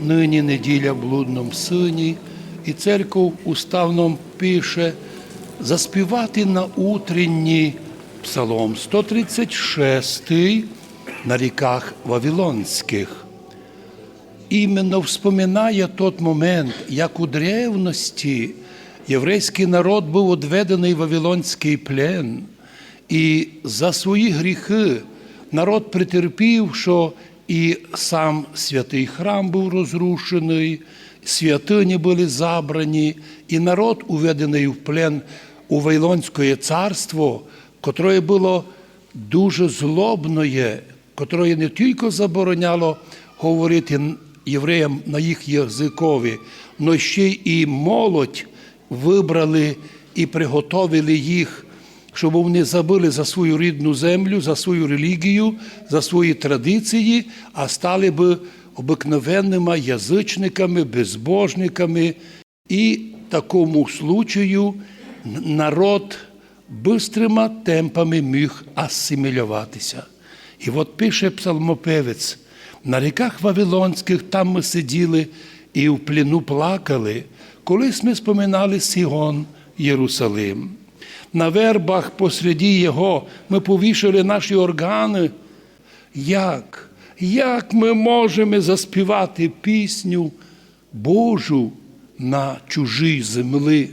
Нині неділя в блудном сині, і церков уставном пише заспівати на утренні Псалом 136 на ріках Вавилонських. Іменно вспоминає тот момент, як у древності єврейський народ був одведений в Вавилонський плен, і за свої гріхи народ претерпів, що і сам святий храм був розрушений, святині були забрані, і народ, уведений в плен у Вавилонське царство, котре було дуже злобне, котре не тільки забороняло говорити євреям на їх язикові, але ще і молодь вибрали і приготовили їх, щоб вони забили за свою рідну землю, за свою релігію, за свої традиції, а стали би обикновенними язичниками, безбожниками. І такому случаю народ бистрими темпами міг асимілюватися. І от пише псалмопевець, на ріках Вавилонських там ми сиділи і в пліну плакали, колись ми споминали Сігон, Єрусалим. На вербах посереді його ми повішали наші органи. Як? Як ми можемо заспівати пісню Божу на чужій землі?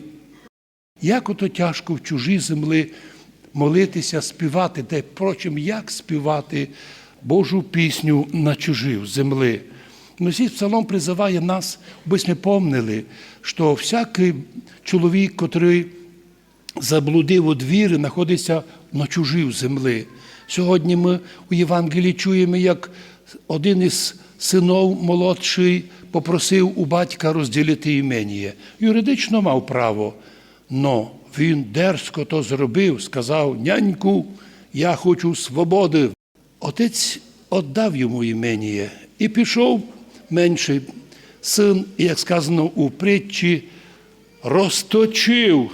Як ото тяжко в чужій землі молитися, співати, й впрочем, як співати Божу пісню на чужій землі? Цей псалом призиває нас, аби ми помнили, що всякий чоловік, котрий заблудив у двірі, знаходиться на чужій землі. Сьогодні ми у Євангелії чуємо, як один із синов молодший попросив у батька розділити імення. Юридично мав право, але він дерзко то зробив, сказав: няньку, я хочу свободи. Отець віддав йому імення і пішов менший син, як сказано у притчі, розточив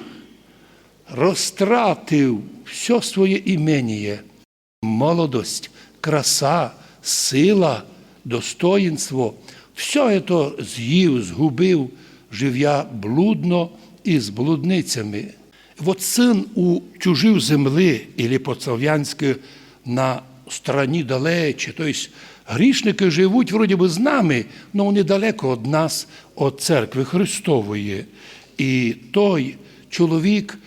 розтратив все своє імення, молодость, краса, сила, достоїнство, все це з'їв, згубив, жив'я блудно і з блудницями. От син у чужій землі, або по-слов'янськи на стороні далече, тобто грішники живуть вроді би з нами, але вони далеко від нас, від церкви Христової. І той чоловік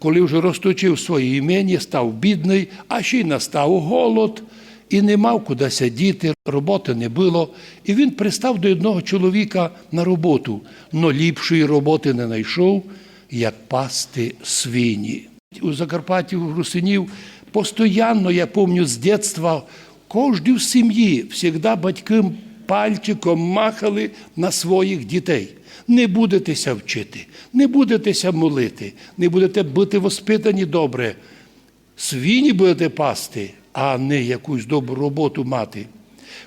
коли вже розточив своє імені, став бідний, а ще й настав голод, і не мав куди сидіти, роботи не було. І він пристав до одного чоловіка на роботу, но ліпшої роботи не знайшов, як пасти свині. У Закарпатті, у Русинів, постоянно, я пам'ятаю з дитинства, кожній в сім'ї завжди батьки пальчиком махали на своїх дітей. Не будетеся вчити, не будетеся молити, не будете бути воспитані добре. Свині будете пасти, а не якусь добру роботу мати.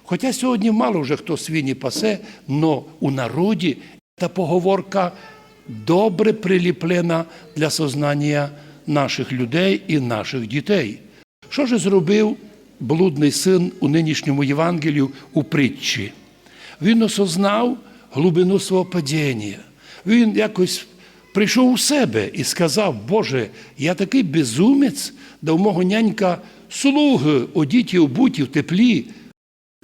Хоча сьогодні мало вже хто свині пасе, але у народі та поговорка добре приліплена для сознання наших людей і наших дітей. Що ж зробив блудний син у нинішньому Євангелію у притчі? Він осознав глибину свого падіння. Він якось прийшов у себе і сказав, Боже, я такий безумець, да у мого нянька слуги одіті, обуті в теплі,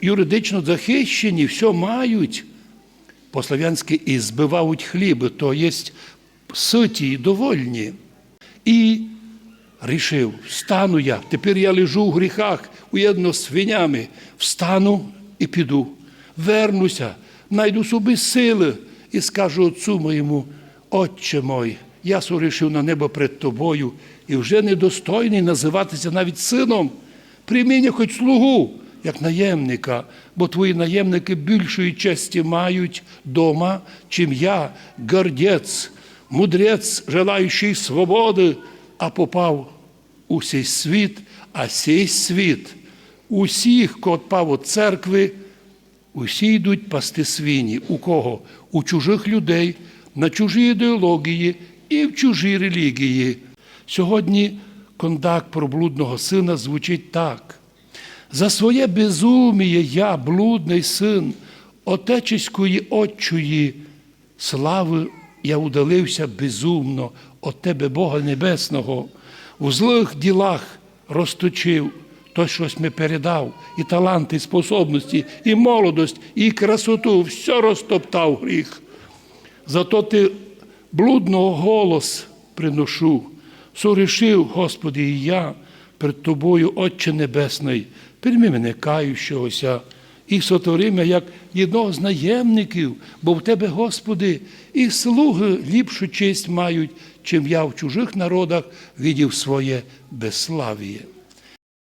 юридично захищені, все мають. По-слав'янськи і збивають хліби, то є ситі і довольні. І рішив, встану я, тепер я лежу в гріхах, уєдно з свинями, встану і піду, вернуся найду собі сили і скажу отцу моєму, Отче мой, я сорішив на небо перед тобою і вже недостойний називатися навіть сином. Прийми хоч слугу, як наємника, бо твої наємники більшої честі мають дома, чим я, гордець, мудрець, желаючий свободи, а попав у сей світ, а сей світ усіх, хто відпав від церкви, Усі йдуть пасти свині. У кого? У чужих людей, на чужі ідеології і в чужій релігії. Сьогодні кондак про блудного сина звучить так. За своє безуміє я, блудний син, отечеської отчої слави я удалився безумно от Тебе, Бога Небесного, в злих ділах розточив. То щось ми передав, і таланти, і способності, і молодость, і красоту, все розтоптав гріх. Зато ти блудного голос приношу. Сорішив, Господи, і я перед Тобою, Отче Небесний, прийми мене кающогося, і сотвори мене як єдного з наємників, бо в Тебе, Господи, і слуги ліпшу честь мають, чим я в чужих народах видів своє безславіє.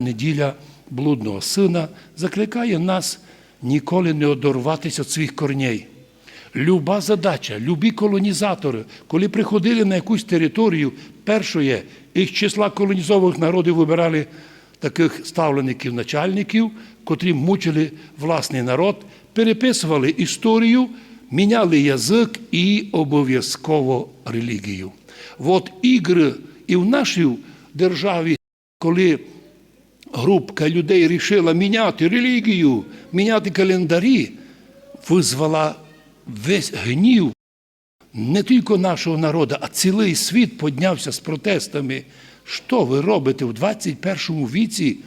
Неділя блудного сина закликає нас ніколи не одорватися від своїх корней. Люба задача, любі колонізатори, коли приходили на якусь територію, першоє із числа колонізованих народів вибирали таких ставлеників, начальників, котрі мучили власний народ, переписували історію, міняли язик і обов'язково релігію. От ігри і в нашій державі, коли групка людей рішила міняти релігію, міняти календарі, визвала весь гнів не тільки нашого народу, а цілий світ піднявся з протестами. Що ви робите в 21 віці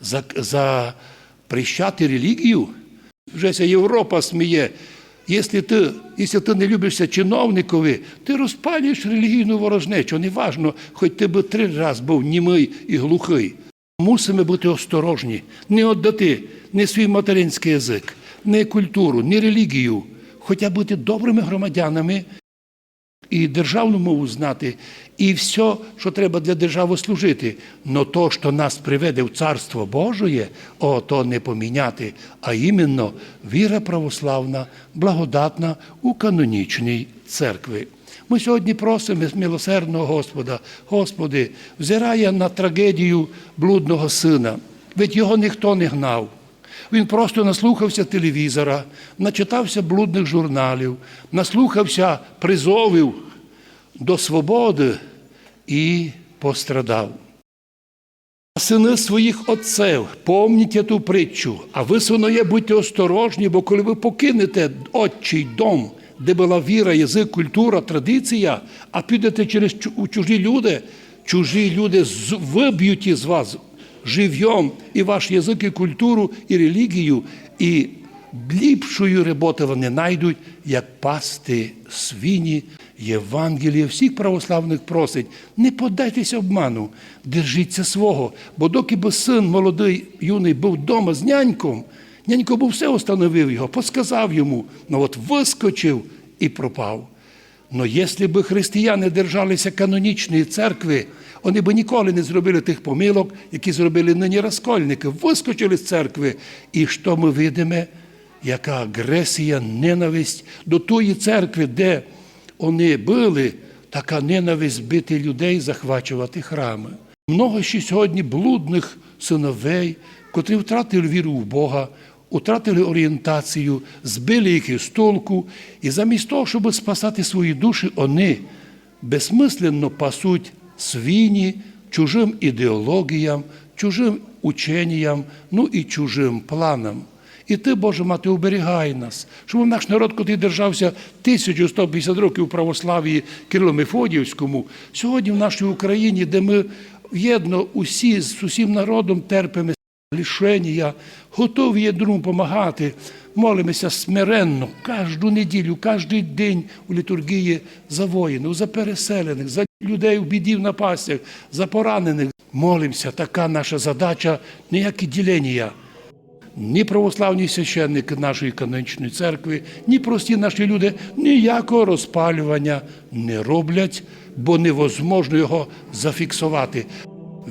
за, запрещати релігію? Вже Європа сміє. Якщо ти, якщо ти не любишся чиновникові, ти розпалюєш релігійну ворожнечу. Неважно, хоч ти би три рази був німий і глухий. Мусимо бути осторожні, не віддати ні свій материнський язик, ні культуру, ні релігію, хоча бути добрими громадянами і державну мову знати, і все, що треба для держави служити. Но то, що нас приведе в Царство Божоє, о, то не поміняти, а іменно віра православна, благодатна у канонічній церкві. Ми сьогодні просимо милосердного Господа, Господи, взирає на трагедію блудного сина, ведь його ніхто не гнав. Він просто наслухався телевізора, начитався блудних журналів, наслухався призовів до свободи і пострадав. Сини своїх отців, помніть ту притчу, а ви, синоє, будьте осторожні, бо коли ви покинете отчий дом, де була віра, язик, культура, традиція, а підете через чужі люди, чужі люди виб'ють із вас живьом і ваш язик, і культуру, і релігію, і ліпшою роботи вони знайдуть, як пасти свині, Євангеліє. Всіх православних просить, не подайтеся обману, держіться свого. Бо доки би син молодий, юний був вдома з няньком, нянько був все установив його, посказав йому, ну от вискочив і пропав. Но якщо б християни держалися канонічної церкви, вони б ніколи не зробили тих помилок, які зробили нині розкольники, вискочили з церкви. І що ми видимо? Яка агресія, ненависть до тої церкви, де вони були, така ненависть бити людей, захвачувати храми. Много ще сьогодні блудних синовей, котрі втратили віру в Бога, втратили орієнтацію, збили їх із толку, і замість того, щоб спасати свої душі, вони безсмисленно пасуть свині чужим ідеологіям, чужим ученням, ну і чужим планам. І ти, Боже мати, оберігай нас, щоб наш народ, який держався 1150 років у православії Кирило-Мефодіївському, сьогодні в нашій Україні, де ми єдно усі з усім народом терпимо лишення, готові єдному допомагати, молимося смиренно кожну неділю, кожен день у літургії за воїнів, за переселених, за людей в біді в напастях, за поранених. Молимося, така наша задача, ніякі ділення. Ні православні священники нашої канонічної церкви, ні прості наші люди ніякого розпалювання не роблять, бо невозможно його зафіксувати.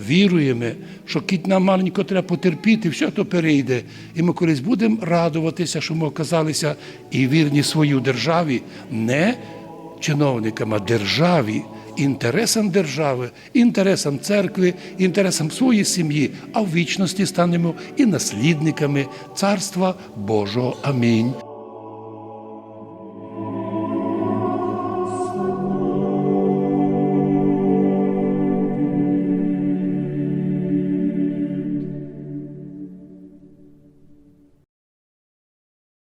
Віруємо, що кіт нам маленько треба потерпіти, все то перейде. І ми колись будемо радуватися, що ми оказалися і вірні своїй державі, не чиновникам, а державі, інтересам держави, інтересам церкви, інтересам своєї сім'ї, а в вічності станемо і наслідниками Царства Божого. Амінь.